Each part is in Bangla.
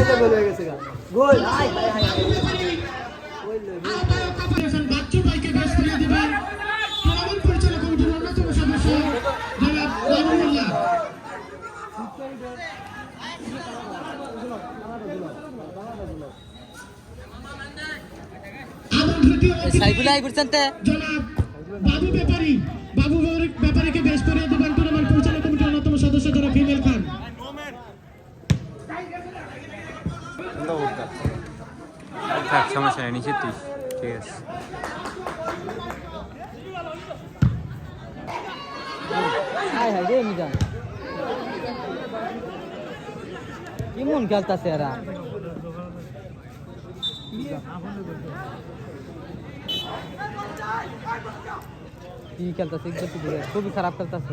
এই হয়ে গেছে গোল হাই হাই হাই গোল। আহ্বায়ক অপারেশন বাচ্চু ভাইকে বেশ করিয়ে দিবেন টুর্নামেন্ট পরিচালক কমিটির অন্যতম সদস্য। জনাব মামুনুল্লাহ আই করছেন তে। জনাব বাবু ব্যাপারী- থাক সমস্যা নেই নিচে তুই। ঠিক আছে। হাই হাই রে মিজান। কেমন খেলতাছে এরা। কি খেলতাছে একদম কি খুবই খারাপ খেলতাছে।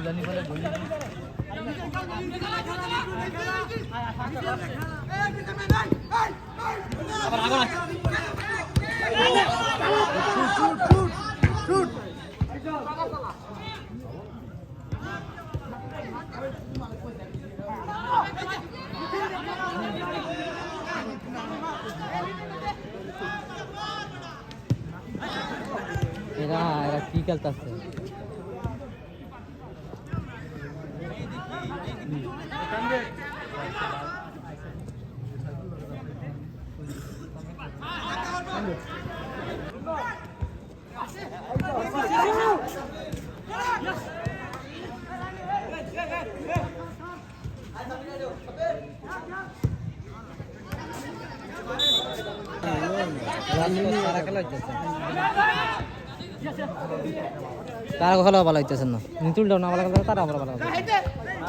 ঝুলানি বলে বলি। এরা এরা কি খেলতাছে? তারা খেলা ভালো হইতেছে না। নিতুলটাও না ভালো তারা ভালো ভালো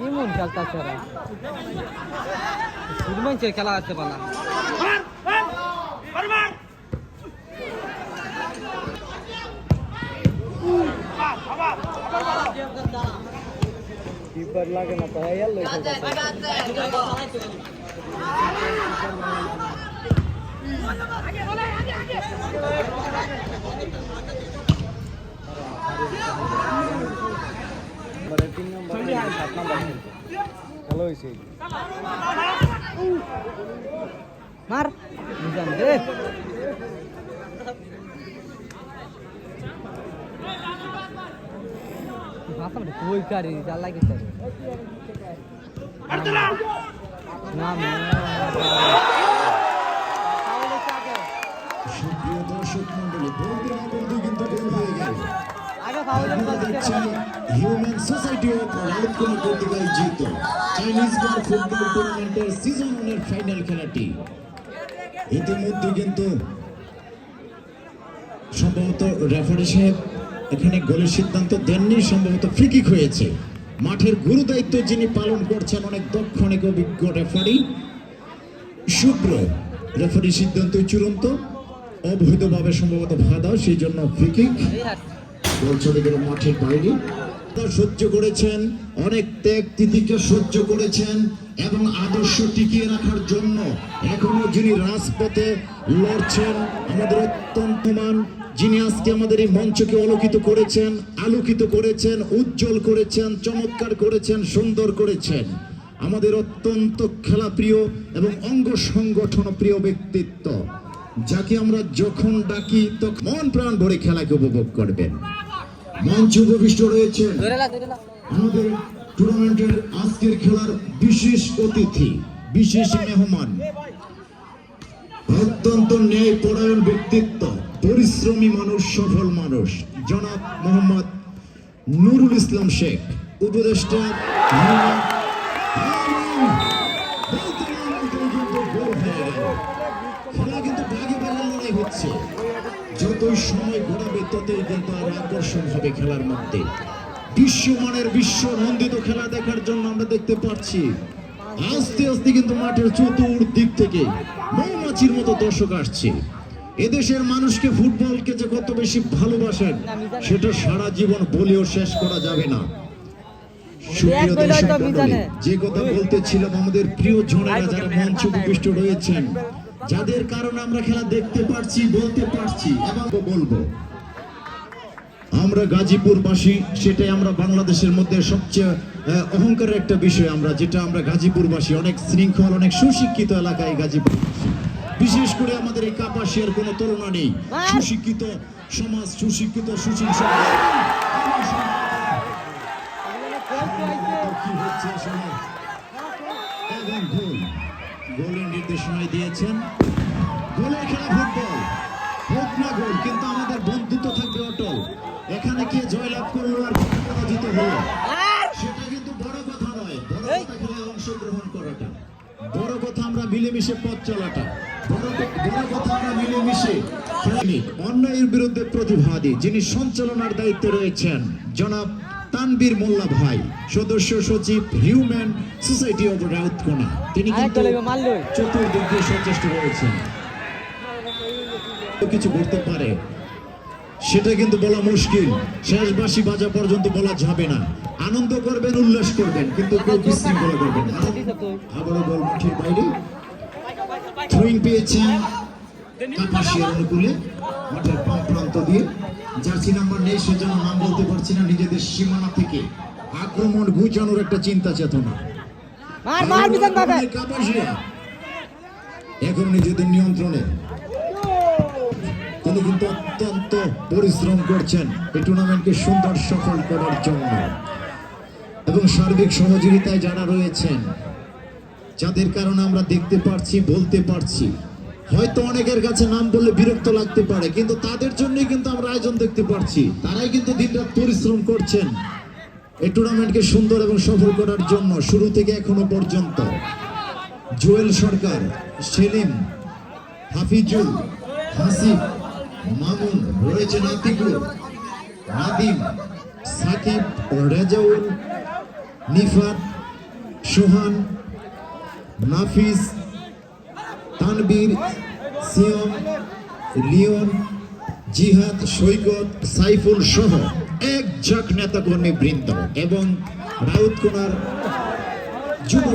কেমন খেলতাছে ওরা? শুধু মানুষের খেলা আছে পালা কিপার লাগে না তো ইয়ার লই তিন নম্বর সাত নম্বর ভালো হয়েছে। মার। নিজাম দে। ভাষা কই কারি? যা লাগে স্যার না সুপ্রিয় দর্শক মন্ডলী বলতে না বলতে কিন্তু হয়ে গেল foul human society of Lalit Kumar আয়োজিত চাইনিজ বার ফুটবল টুর্নামেন্টের সিজন ওয়ানের ফাইনাল খেলাটি। ইতিমধ্যে কিন্তু সম্ভবত রেফারি সাহেব এখানে গোলের সিদ্ধান্ত দেননি সম্ভবত ফ্রিকিক হয়েছে। মাঠের গুরু দায়িত্ব যিনি পালন করছেন অনেক দক্ষ অনেক অভিজ্ঞ রেফারি শুভ্র রেফারি সিদ্ধান্ত চূড়ান্ত। অবৈধভাবে সম্ভবত ভাদা সেই জন্য ফ্রিকিক সহ্য করেছেন, অনেক ত্যাগ তিতিকে সহ্য করেছেন এবং আদর্শ টিকিয়ে রাখার জন্য এখনও যিনি রাজপথে লড়ছেন, আমাদের অত্যন্ত মান যিনি আজকে আমাদের এই মঞ্চকে অলকিত করেছেন, আলোকিত করেছেন, উজ্জ্বল করেছেন, চমৎকার করেছেন, সুন্দর করেছেন। আমাদের অত্যন্ত খেলাপ্রিয় এবং অঙ্গ সংগঠন প্রিয় ব্যক্তিত্ব, যাকে আমরা যখন ডাকি, তখন মন প্রাণ ভরে খেলাকে উপভোগ করবেন। মঞ্চ উপবিষ্ট রয়েছেন আমাদের টুর্নামেন্টের আজকের খেলার বিশেষ অতিথি বিশেষ মেহমান। অত্যন্ত ন্যায় পরায়ণ ব্যক্তিত্ব পরিশ্রমী মানুষ সফল মানুষ জনাব মোহাম্মদ নুরুল ইসলাম শেখ উপদেষ্টা খেলা কিন্তু ভাগে ভাগে লড়াই হচ্ছে। যতই সময় ঘোরাবে ততই কিন্তু আকর্ষণ হবে খেলার মধ্যে। বিশ্বমানের বিশ্ব নন্দিত খেলা দেখার জন্য আমরা দেখতে পাচ্ছি। আস্তে আস্তে কিন্তু মাঠের চতুর্দিক থেকে মৌমাছির মতো দর্শক আসছে। এদেশের মানুষকে ফুটবলকে যে কত বেশি ভালোবাসেন সেটা সারা জীবন বলেও শেষ করা যাবে না। যে কথা বলতেছিলাম আমাদের প্রিয় জনেরা যারা মঞ্চ উপবিষ্ট রয়েছেন যাদের কারণে আমরা খেলা দেখতে পারছি বলতে পারছি এবং বলব। আমরা গাজীপুরবাসী, সেটাই আমরা বাংলাদেশের মধ্যে সবচেয়ে অহংকারের একটা বিষয় আমরা, যেটা আমরা গাজীপুরবাসী, অনেক শৃঙ্খল, অনেক সুশিক্ষিত এলাকায় গাজীপুরবাসী। বিশেষ করে আমাদের এই কাপাসিয়ার কোনো তুলনা নেই। সুশিক্ষিত সমাজ, সুশিক্ষিত, সুশীল গোলের নির্দেশনায় দিয়েছেন। গোলের খেলা ফুটবল। হোক না গোল, কিন্তু আমাদের বন্ধুত্ব থাকবে অটল এখানে কে জয়লাভ করল আর কে পরাজিত সেটা কিন্তু বড় কথা নয়। বড় কথা খেলায় অংশগ্রহণ করাটা। বড় কথা আমরা মিলেমিশে পথ চলাটা। বড় কথা আমরা মিলেমিশে অন্যায়ের বিরুদ্ধে প্রতিবাদী যিনি সঞ্চালনার দায়িত্বে রয়েছেন জনাব তানবীর মোল্লা ভাই সদস্য সচিব হিউম্যান সোসাইটি অব রাউতকোনা। তিনি কিন্তু চতুর্দিক দিয়ে সচেষ্ট রয়েছেন। কিছু করতে পারে? সেটা কিন্তু বলা মুশকিল। শেষ বাসি বাজা পর্যন্ত বলা যাবে না। আনন্দ করবেন উল্লাস করবেন কিন্তু কেউ বিশৃঙ্খলা করবেন না। আবারও বল মাঠের বাইরে। থ্রোয়িং পেয়েছেন কাপাসিয়ার অনুকূলে। মাঠের বাম প্রান্ত দিয়ে। জার্সি নাম্বার নেই সেজন্য নাম বলতে পারছি না নিজেদের সীমানা থেকে। আক্রমণ ঘুচানোর একটা চিন্তা চেতনা। কাপাসিয়া। এখন নিজেদের নিয়ন্ত্রণে। তিনি কিন্তু অত্যন্ত পরিশ্রম করছেন এই টুর্নামেন্টকে সুন্দর সফল করার জন্য। এবং সার্বিক সহযোগিতায় যারা রয়েছেন, যাদের কারণে আমরা দেখতে পারছি, বলতে পারছি, হয়তো অনেকের কাছে নাম বললে বিরক্ত লাগতে পারে, কিন্তু তাদের জন্যই কিন্তু আমরা আয়োজন দেখতে পারছি। তারাই কিন্তু দিনরাত পরিশ্রম করছেন এই টুর্নামেন্টকে সুন্দর এবং সফল করার জন্য, শুরু থেকে এখনও পর্যন্ত। জোয়েল সরকার, সেলিম, হাফিজুল হাসিব মামুন রয়েছে নাতিকুর নাদিম, সাকিব, রেজাউল, নিফাত, সোহান, নাফিস, তানবীর, সিয়ম, লিওন, জিহাদ, সৈকত, সাইফুল সহ এক ঝাঁক নেতাকর্মী বৃন্দ এবং রাউতকোনার যুব